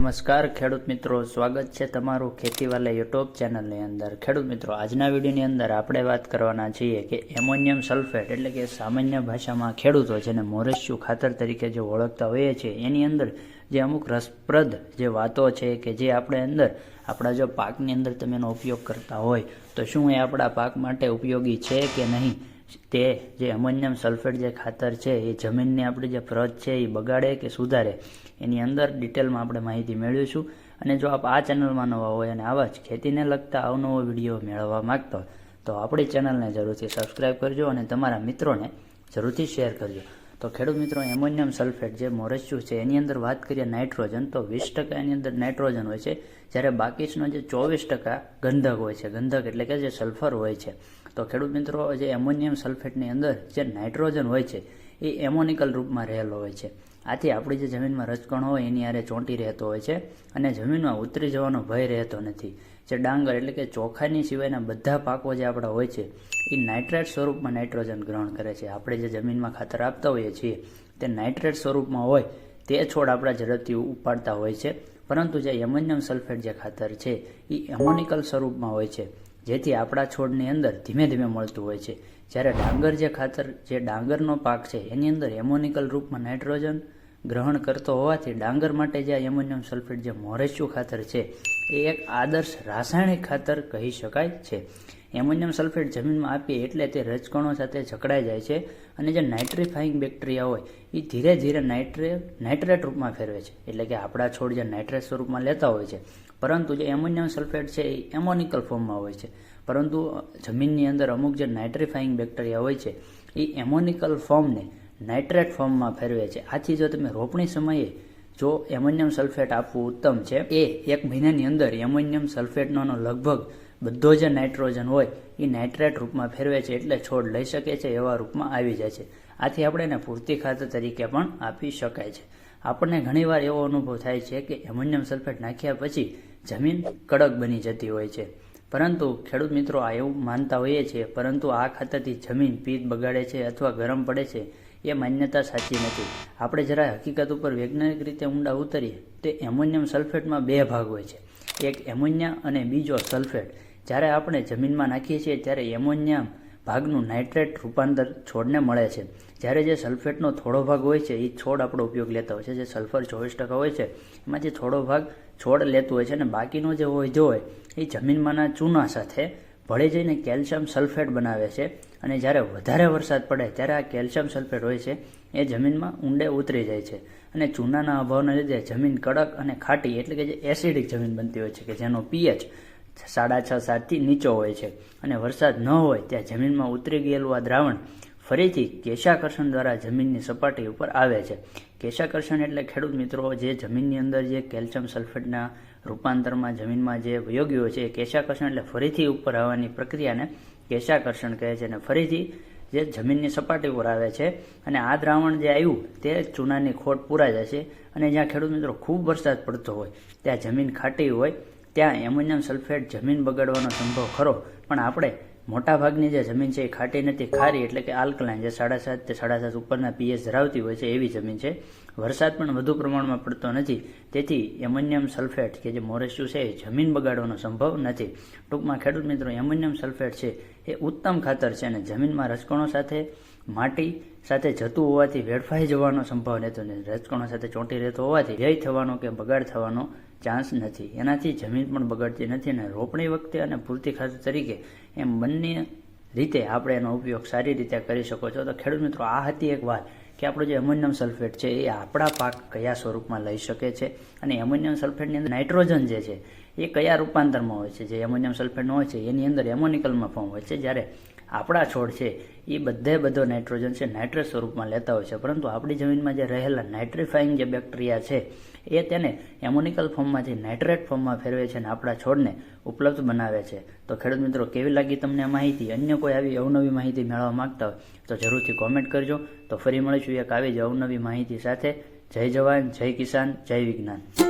નમસ્કાર, ખેડૂત મિત્રો. સ્વાગત છે તમારું ખેતીવાલા યુટ્યુબ ચેનલની અંદર. ખેડૂત મિત્રો, આજના વિડીયોની અંદર આપણે વાત કરવાના છીએ કે એમોનિયમ સલ્ફેટ એટલે કે સામાન્ય ભાષામાં ખેડૂતો જેને મોરેસ્યુ ખાતર તરીકે જે ઓળખતા હોઈએ છીએ, એની અંદર જે અમુક રસપ્રદ જે વાતો છે કે જે આપણે અંદર, આપણા જો પાકની અંદર તમે એનો ઉપયોગ કરતા હોય, તો શું એ આપણા પાક માટે ઉપયોગી છે કે નહીં? તે જે એમોનિયમ સલ્ફેટ જે ખાતર છે, એ જમીનની આપણી જે પ્રત છે, એ બગાડે કે સુધારે, એની અંદર ડિટેલમાં આપણે માહિતી મેળવીશું. અને જો આપ આ ચેનલમાં નવા હોય અને આવા જ ખેતીને લગતા અવનવો વીડિયો મેળવવા માગતો તો આપણી ચેનલને જરૂરથી સબસ્ક્રાઈબ કરજો અને તમારા મિત્રોને જરૂરથી શેર કરજો. તો ખેડૂત મિત્રો, એમોનિયમ સલ્ફેટ જે મોરેસ્યુ છે, એની અંદર વાત કરીએ નાઇટ્રોજન, તો વીસ ટકા એની અંદર નાઇટ્રોજન હોય છે. જ્યારે બાકીનો જે ચોવીસ ટકા ગંધક હોય છે, ગંધક એટલે કે જે સલ્ફર હોય છે તો ખેડૂત મિત્રો, જે એમોનિયમ સલ્ફેટની અંદર જે નાઇટ્રોજન હોય છે, એ એમોનિકલ રૂપમાં રહેલો હોય છે. આથી આપણી જે જમીનમાં રજકણ હોય, એની આરે ચોંટી રહેતો હોય છે અને જમીનમાં ઉતરી જવાનો ભય રહેતો નથી. જે ડાંગર એટલે કે ચોખાની સિવાયના બધા પાકો જે આપણા હોય છે, એ નાઇટ્રેટ સ્વરૂપમાં નાઇટ્રોજન ગ્રહણ કરે છે. આપણે જે જમીનમાં ખાતર આપતા હોઈએ છીએ, તે નાઇટ્રેટ સ્વરૂપમાં હોય, તે છોડ આપણા ઝડપથી ઉપાડતા હોય છે. પરંતુ જે એમોનિયમ સલ્ફેટ જે ખાતર છે, એ એમોનિકલ સ્વરૂપમાં હોય છે. જેથી આપણા છોડની અંદર ધીમે ધીમે મળતું હોય છે. જ્યારે ડાંગર જે ખાતર, જે ડાંગરનો પાક છે, એની અંદર એમોનિકલ રૂપમાં નાઇટ્રોજન ગ્રહણ કરતો હોવાથી ડાંગર માટે જે એમોનિયમ સલ્ફેટ જે મોરેસ્યુ ખાતર છે, એ એક આદર્શ રાસાયણિક ખાતર કહી શકાય છે. એમોનિયમ સલ્ફેટ જમીનમાં આપીએ એટલે તે રજકણો સાથે જકડાઈ જાય છે અને જે નાઇટ્રિફાઇંગ બેક્ટેરિયા હોય એ ધીરે ધીરે નાઇટ્રે નાઇટ્રેટ રૂપમાં ફેરવે છે. એટલે કે આપણા છોડ જે નાઇટ્રેટ સ્વરૂપમાં લેતા હોય છે પરંતુ જે એમોનિયમ સલ્ફેટ છે એ એમોનિકલ ફોર્મમાં હોય છે. પરંતુ જમીનની અંદર અમુક જે નાઇટ્રીફાઈંગ બેક્ટેરિયા હોય છે, એ એમોનિકલ ફોર્મને નાઇટ્રેટ ફોર્મમાં ફેરવે છે. આથી જો તમે રોપણી સમયે જો એમોનિયમ સલ્ફેટ આપવું ઉત્તમ છે, એ એક મહિનાની અંદર એમોનિયમ સલ્ફેટનો લગભગ બધો જે નાઇટ્રોજન હોય, એ નાઇટ્રેટ રૂપમાં ફેરવે છે એટલે છોડ લઈ શકે છે એવા રૂપમાં આવી જાય છે. આથી આપણે એને પૂરતી ખાતર તરીકે પણ આપી શકાય છે. આપણને ઘણીવાર એવો અનુભવ થાય છે કે એમોનિયમ સલ્ફેટ નાખ્યા પછી જમીન કડક બની જતી હોય છે. પરંતુ ખેડૂત મિત્રો આ એવું માનતા હોઈએ છીએ, પરંતુ આ ખાતરથી જમીન પીત બગાડે છે અથવા ગરમ પડે છે એ માન્યતા સાચી નથી. આપણે જરા હકીકત ઉપર વૈજ્ઞાનિક રીતે ઊંડા ઉતરીએ, તે એમોનિયમ સલ્ફેટમાં બે ભાગ હોય છે. એક એમોનિયા અને બીજો સલ્ફેટ. જ્યારે આપણે જમીનમાં નાખીએ છીએ, ત્યારે એમોનિયા ભાગનું નાઇટ્રેટ રૂપાંતર છોડને મળે છે. જ્યારે જે સલ્ફેટનો થોડો ભાગ હોય છે, એ છોડ આપણો ઉપયોગ લેતા હોય છે. જે સલ્ફર ચોવીસ ટકા હોય છે, એમાં જે થોડો ભાગ છોડ લેતું હોય છે અને બાકીનો જે હોય, જો હોય, એ જમીનમાંના ચૂના સાથે ભળી જઈને કેલ્શિયમ સલ્ફેટ બનાવે છે. અને જ્યારે વધારે વરસાદ પડે, ત્યારે આ કેલ્શિયમ સલ્ફેટ હોય છે, એ જમીનમાં ઊંડે ઉતરી જાય છે. અને ચૂનાના અભાવના લીધે જમીન કડક અને ખાટી, એટલે કે જે એસિડિક જમીન બનતી હોય છે, કે જેનો પીએચ સાડા છ સાતથી નીચો હોય છે. અને વરસાદ ન હોય ત્યાં જમીનમાં ઉતરી ગયેલું આ દ્રાવણ ફરીથી કેશાકર્ષણ દ્વારા જમીનની સપાટી ઉપર આવે છે. કેશાકર્ષણ એટલે ખેડૂત મિત્રો, જે જમીનની અંદર જે કેલ્શિયમ સલ્ફેટના રૂપાંતરમાં જમીનમાં જે વયોગ્યો છે, એ કેશાકર્ષણ એટલે ફરીથી ઉપર આવવાની પ્રક્રિયાને કેશાકર્ષણ કહે છે. અને ફરીથી જે જમીનની સપાટી ઉપર આવે છે અને આ દ્રાવણ જે આવ્યું, તે ચૂનાની ખોટ પૂરા જશે અને જ્યાં ખેડૂત મિત્રો ખૂબ વરસાદ પડતો હોય, ત્યાં જમીન ખાટી હોય ત્યાં એમોનિયમ સલ્ફેટ જમીન બગાડવાનો સંભવ ખરો, પણ આપણે મોટાભાગની જે જમીન છે એ ખાટી નથી, ખારી એટલે કે આલ્કલાઇન, જે સાડા સાત તે સાડા સાત ઉપરના પીએચ ધરાવતી હોય છે એવી જમીન છે. વરસાદ પણ વધુ પ્રમાણમાં પડતો નથી, તેથી એમોનિયમ સલ્ફેટ કે જે મોરેસ્યુ છે એ જમીન બગાડવાનો સંભવ નથી. ટૂંકમાં ખેડૂત મિત્રો, એમોનિયમ સલ્ફેટ છે એ ઉત્તમ ખાતર છે અને જમીનમાં રસકણો સાથે માટી સાથે જતું હોવાથી વેડફાઈ જવાનો સંભવ રહેતો નથી. રજકણો સાથે ચોંટી રહેતો હોવાથી વ્યય થવાનો કે બગાડ થવાનો ચાન્સ નથી. એનાથી જમીન પણ બગડતી નથી અને રોપણી વખતે અને પૂરતી ખાતર તરીકે એમ બંને રીતે આપણે એનો ઉપયોગ સારી રીતે કરી શકો છો. તો ખેડૂત મિત્રો, આ હતી એક વાત કે આપણો જે એમોનિયમ સલ્ફેટ છે એ આપણા પાક કયા સ્વરૂપમાં લઈ શકે છે અને એમોનિયમ સલ્ફેટની અંદર નાઇટ્રોજન જે છે એ કયા રૂપાંતરમાં હોય છે? જે એમોનિયમ સલ્ફેટનો હોય છે, એની અંદર એમોનિકલમાં ફોર્મ હોય છે. જ્યારે આપણા છોડ છે, એ બધે બધો નાઇટ્રોજન છે નાઇટ્રેટ સ્વરૂપમાં લેતા હોય છે. પરંતુ આપણી જમીનમાં જે રહેલા નાઇટ્રીફાઈંગ જે બેક્ટેરિયા છે, એ તેને એમોનિકલ ફોર્મમાંથી નાઇટ્રેટ ફોર્મમાં ફેરવે છે અને આપણા છોડને ઉપલબ્ધ બનાવે છે. તો ખેડૂત મિત્રો, કેવી લાગી તમને આ માહિતી? અન્ય કોઈ આવી અવનવી માહિતી મેળવવા માગતા હોય, તો જરૂરથી કોમેન્ટ કરજો. તો ફરી મળીશું એક આવી જ અવનવી માહિતી સાથે. જય જવાન, જય કિસાન, જય વિજ્ઞાન.